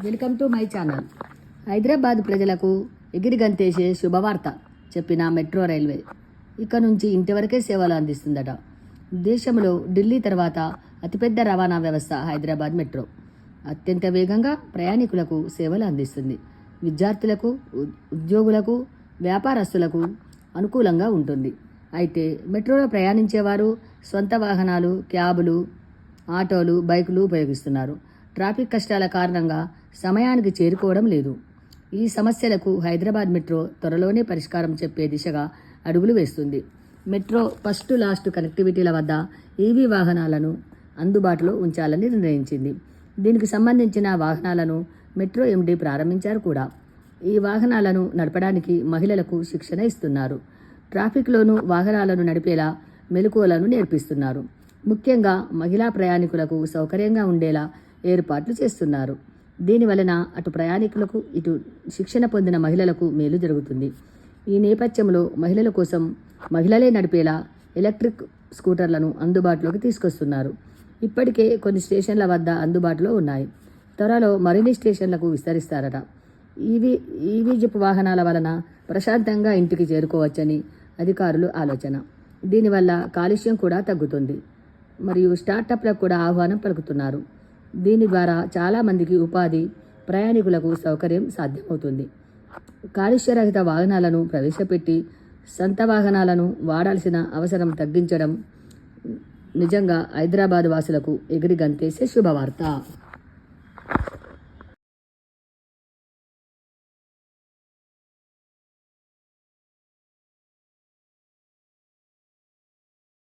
Welcome to my channel Hyderabad ప్రజలకు ఎగిరి గంతేసే శుభవార్త చెప్పిన మెట్రో రైల్వే. ఇక నుంచి ఇంటి వరకే సేవలు అందిస్తుందట. దేశంలో ఢిల్లీ తర్వాత అతిపెద్ద రవాణా వ్యవస్థ హైదరాబాద్ మెట్రో. అత్యంత వేగంగా ప్రయాణికులకు సేవలు అందిస్తుంది. విద్యార్థులకు ఉద్యోగులకు వ్యాపారస్తులకు అనుకూలంగా ఉంటుంది. అయితే మెట్రోలో ప్రయాణించేవారు సొంత వాహనాలు క్యాబులు ఆటోలు బైకులు ఉపయోగిస్తున్నారు. ట్రాఫిక్ కష్టాల కారణంగా సమయానికి చేరుకోవడం లేదు. ఈ సమస్యలకు హైదరాబాద్ మెట్రో త్వరలోనే పరిష్కారం చెప్పే దిశగా అడుగులు వేస్తుంది. మెట్రో ఫస్ట్ లాస్ట్ కనెక్టివిటీల వద్ద ఈవీ వాహనాలను అందుబాటులో ఉంచాలని నిర్ణయించింది. దీనికి సంబంధించిన వాహనాలను మెట్రో ఎండీ ప్రారంభించారు కూడా. ఈ వాహనాలను నడపడానికి మహిళలకు శిక్షణ ఇస్తున్నారు. ట్రాఫిక్లోనూ వాహనాలను నడిపేలా మెలకువలను నేర్పిస్తున్నారు. ముఖ్యంగా మహిళా ప్రయాణికులకు సౌకర్యంగా ఉండేలా ఏర్పాట్లు చేస్తున్నారు. దీని వలన అటు ప్రయాణికులకు ఇటు శిక్షణ పొందిన మహిళలకు మేలు జరుగుతుంది. ఈ నేపథ్యంలో మహిళల కోసం మహిళలే నడిపేలా ఎలక్ట్రిక్ స్కూటర్లను అందుబాటులోకి తీసుకొస్తున్నారు. ఇప్పటికే కొన్ని స్టేషన్ల వద్ద అందుబాటులో ఉన్నాయి. త్వరలో మరిన్ని స్టేషన్లకు విస్తరిస్తారట. ఈవీ ఈవీ జిప్ వాహనాల వలన ప్రశాంతంగా ఇంటికి చేరుకోవచ్చని అధికారులు ఆలోచన. దీనివల్ల కాలుష్యం కూడా తగ్గుతుంది. మరియు స్టార్టప్లకు కూడా ఆహ్వానం పలుకుతున్నారు. దీని ద్వారా చాలామందికి ఉపాధి ప్రయాణికులకు సౌకర్యం సాధ్యమవుతుంది. కాలుష్యరహిత వాహనాలను ప్రవేశపెట్టి సొంత వాహనాలను వాడాల్సిన అవసరం తగ్గించడం నిజంగా హైదరాబాద్ వాసులకు ఎగిరిగంతేసే శుభవార్త.